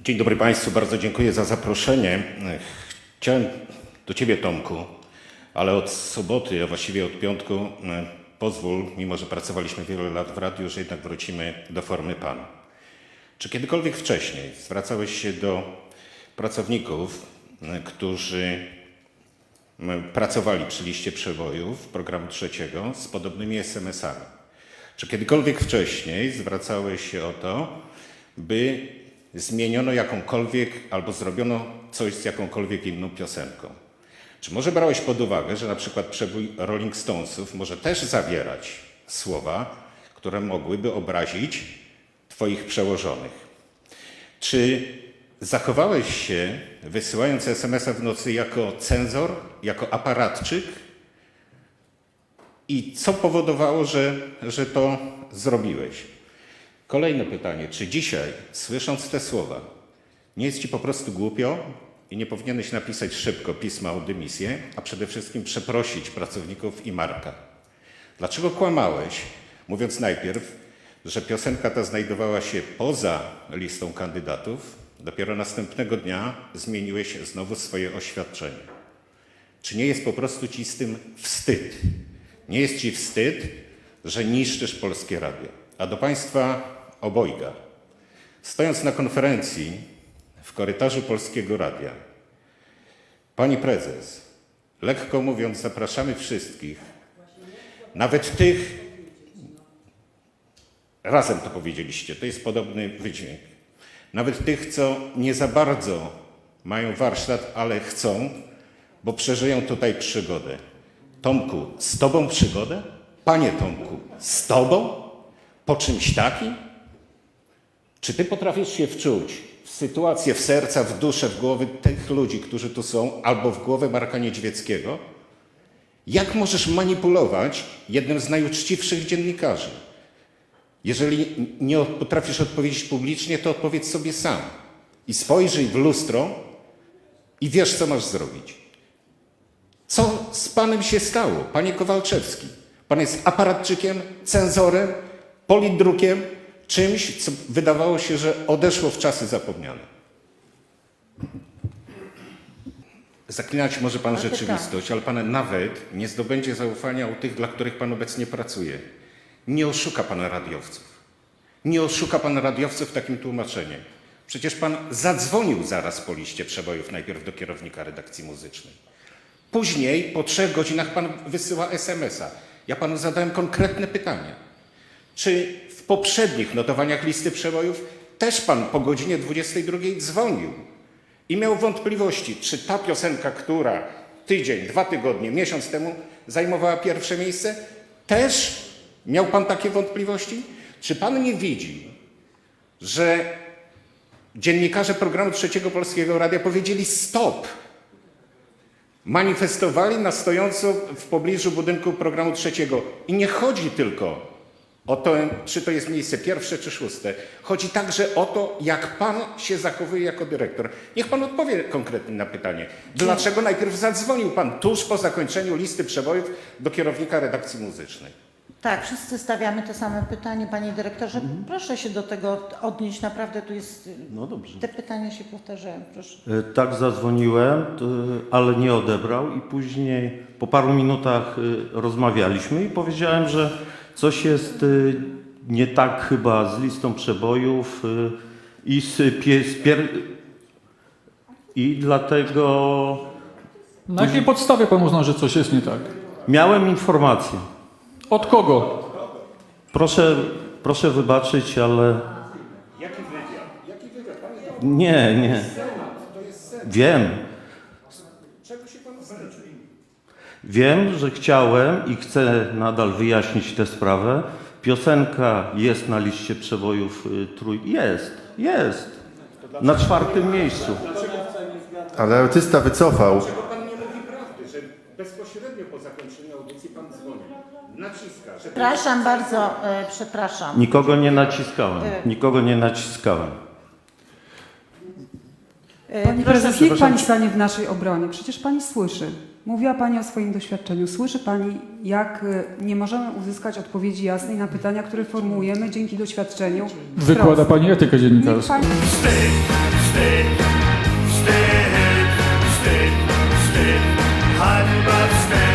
Dzień dobry Państwu, bardzo dziękuję za zaproszenie. Chciałem do Ciebie, Tomku, ale od soboty, a właściwie od piątku, e, pozwól, mimo że pracowaliśmy wiele lat w radiu, że jednak wrócimy do formy Pan. Czy kiedykolwiek wcześniej zwracałeś się do pracowników, e, którzy pracowali przy liście przebojów programu trzeciego z podobnymi SMS-ami? Czy kiedykolwiek wcześniej zwracałeś się o to, by zmieniono jakąkolwiek albo zrobiono coś z jakąkolwiek inną piosenką? Czy może brałeś pod uwagę, że na przykład przebój Rolling Stonesów może też zawierać słowa, które mogłyby obrazić Twoich przełożonych? Czy zachowałeś się, wysyłając SMS-a w nocy, jako cenzor, jako aparatczyk? I co powodowało, że, że to zrobiłeś? Kolejne pytanie. Czy dzisiaj, słysząc te słowa, nie jest Ci po prostu głupio i nie powinieneś napisać szybko pisma o dymisję, a przede wszystkim przeprosić pracowników i Marka? Dlaczego kłamałeś, mówiąc najpierw, że piosenka ta znajdowała się poza listą kandydatów, dopiero następnego dnia zmieniłeś znowu swoje oświadczenie? Czy nie jest po prostu Ci z tym wstyd? Nie jest Ci wstyd, że niszczysz Polskie Radio? A do Państwa obojga. Stojąc na konferencji w korytarzu Polskiego Radia, Pani Prezes, lekko mówiąc, zapraszamy wszystkich, nawet tych, razem to powiedzieliście, to jest podobny wydźwięk, nawet tych, co nie za bardzo mają warsztat, ale chcą, bo przeżyją tutaj przygodę. Tomku, z Tobą przygodę? Panie Tomku, z Tobą? Po czymś takim? Czy Ty potrafisz się wczuć w sytuację, w serca, w duszę, w głowy tych ludzi, którzy tu są, albo w głowę Marka Niedźwieckiego? Jak możesz manipulować jednym z najuczciwszych dziennikarzy? Jeżeli nie potrafisz odpowiedzieć publicznie, to odpowiedz sobie sam. I spojrzyj w lustro i wiesz, co masz zrobić. Co z panem się stało, panie Kowalczewski? Pan jest aparatczykiem, cenzorem, politdrukiem, czymś, co wydawało się, że odeszło w czasy zapomniane. Zaklinać może pan Ale rzeczywistość, ale pan nawet nie zdobędzie zaufania u tych, dla których pan obecnie pracuje. Nie oszuka pan radiowców. Nie oszuka pan radiowców takim tłumaczeniem. Przecież pan zadzwonił zaraz po liście przebojów najpierw do kierownika redakcji muzycznej. Później, po trzech godzinach, pan wysyła SMS-a. Ja panu zadałem konkretne pytania. Czy w poprzednich notowaniach listy przebojów też pan po godzinie 22 dzwonił i miał wątpliwości, czy ta piosenka, która tydzień, dwa tygodnie, miesiąc temu zajmowała pierwsze miejsce, też miał pan takie wątpliwości? Czy pan nie widzi, że dziennikarze programu Trzeciego Polskiego Radia powiedzieli stop? manifestowali na stojąco w pobliżu budynku programu trzeciego. I nie chodzi tylko o to, czy to jest miejsce pierwsze czy szóste. Chodzi także o to, jak pan się zachowuje jako dyrektor. Niech pan odpowie konkretnie na pytanie. Dlaczego najpierw zadzwonił pan tuż po zakończeniu listy przebojów do kierownika redakcji muzycznej? Tak, wszyscy stawiamy to samo pytanie, panie dyrektorze. Proszę się do tego odnieść, naprawdę tu jest... No dobrze. Te pytania się powtarzają, proszę. E, Tak zadzwoniłem, ale nie odebrał i później po paru minutach e, rozmawialiśmy i powiedziałem, że coś jest e, nie tak chyba z listą przebojów e, i z, pie, z pier... i dlatego Na jakiej podstawie pan uznał, że coś jest nie tak? miałem informację. Od kogo? Proszę, proszę wybaczyć, ale Jaki wywiad? Jaki wywiad? Panie nie, nie. to jest sen. Wiem. Czego się pan wstydzi? Wiem, że chciałem i chcę nadal wyjaśnić tę sprawę. Piosenka jest na liście przebojów y, trój. Jest, jest. Na czwartym miejscu. Ale artysta wycofał. Dlaczego pan nie mówi prawdy, że bezpośrednio po zakończeniu audycji pan dzwoni? Naciska, że Przepraszam bardzo, e, przepraszam. Nikogo nie naciskałem. Nikogo nie naciskałem. E, Pani proszę- prezes, niech pani stanie w naszej obronie. Przecież pani słyszy. Mówiła Pani o swoim doświadczeniu. Słyszy Pani, jak y, nie możemy uzyskać odpowiedzi jasnej na pytania, które formułujemy dzięki doświadczeniu. Wykłada pani etykę dziennikarską. Pani... wstyd, wstyd, wstyd, wstyd, wstyd, wstyd.